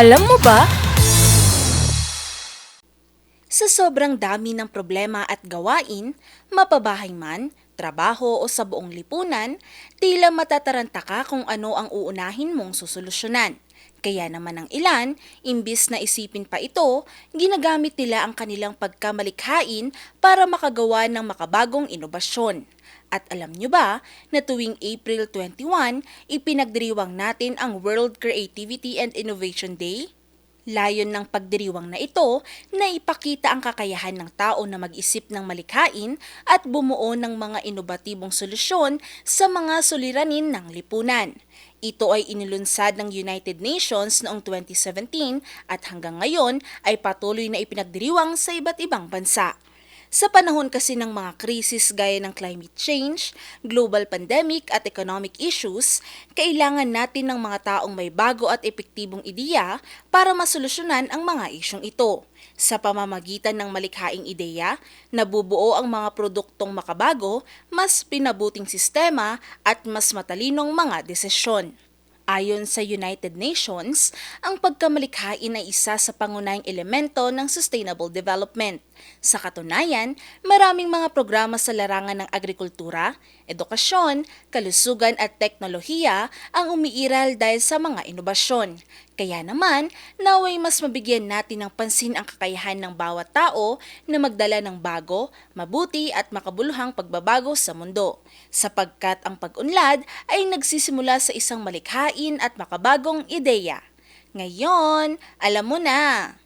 Alam mo ba? Sa sobrang dami ng problema at gawain, mapabahay man, trabaho o sa buong lipunan, tila matataranta ka kung ano ang uunahin mong susolusyonan. Kaya naman ang ilan, imbis na isipin pa ito, ginagamit nila ang kanilang pagkamalikhain para makagawa ng makabagong inobasyon. At alam nyo ba na tuwing April 21, ipinagdiriwang natin ang World Creativity and Innovation Day? Layon ng pagdiriwang na ito na ipakita ang kakayahan ng tao na mag-isip ng malikhain at bumuo ng mga inobatibong solusyon sa mga suliranin ng lipunan. Ito ay inilunsad ng United Nations noong 2017 at hanggang ngayon ay patuloy na ipinagdiriwang sa iba't ibang bansa. Sa panahon kasi ng mga krisis gaya ng climate change, global pandemic at economic issues, kailangan natin ng mga taong may bago at epektibong ideya para masolusyonan ang mga isyong ito. Sa pamamagitan ng malikhaing ideya, nabubuo ang mga produktong makabago, mas pinabuting sistema at mas matalinong mga desisyon. Ayon sa United Nations, ang pagkamalikhain ay isa sa pangunahing elemento ng sustainable development. Sa katunayan, maraming mga programa sa larangan ng agrikultura, edukasyon, kalusugan at teknolohiya ang umiiral dahil sa mga inobasyon. Kaya naman, naway mas mabigyan natin ng pansin ang kakayahan ng bawat tao na magdala ng bago, mabuti at makabuluhang pagbabago sa mundo. Sapagkat ang pag-unlad ay nagsisimula sa isang malikhain at makabagong ideya. Ngayon, alam mo na!